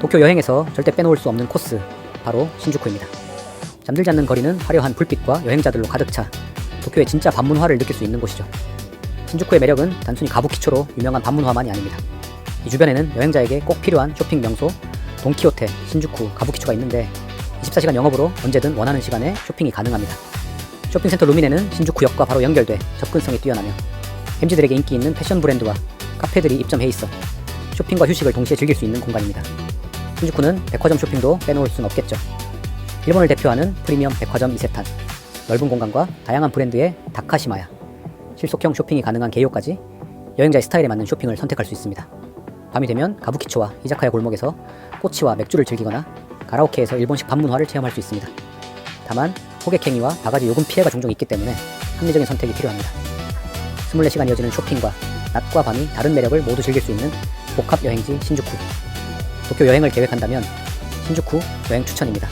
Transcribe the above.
도쿄 여행에서 절대 빼놓을 수 없는 코스 바로 신주쿠입니다. 잠들지 않는 거리는 화려한 불빛과 여행자들로 가득 차 도쿄의 진짜 반문화를 느낄 수 있는 곳이죠. 신주쿠의 매력은 단순히 가부키초로 유명한 반문화만이 아닙니다. 이 주변에는 여행자에게 꼭 필요한 쇼핑 명소 돈키호테, 신주쿠, 가부키초가 있는데 24시간 영업으로 언제든 원하는 시간에 쇼핑이 가능합니다. 쇼핑센터 루미네는 신주쿠역과 바로 연결돼 접근성이 뛰어나며 MZ들에게 인기 있는 패션 브랜드와 카페들이 입점해 있어 쇼핑과 휴식을 동시에 즐길 수 있는 공간입니다. 신주쿠는 백화점 쇼핑도 빼놓을 순 없겠죠. 일본을 대표하는 프리미엄 백화점 이세탄, 넓은 공간과 다양한 브랜드의 다카시마야, 실속형 쇼핑이 가능한 게이오까지 여행자의 스타일에 맞는 쇼핑을 선택할 수 있습니다. 밤이 되면 가부키초와 이자카야 골목에서 꼬치와 맥주를 즐기거나 가라오케에서 일본식 반문화를 체험할 수 있습니다. 다만 호객행위와 바가지 요금 피해가 종종 있기 때문에 합리적인 선택이 필요합니다. 24시간 이어지는 쇼핑과 낮과 밤이 다른 매력을 모두 즐길 수 있는 복합 여행지 신주쿠. 도쿄 여행을 계획한다면 신주쿠 여행 추천입니다.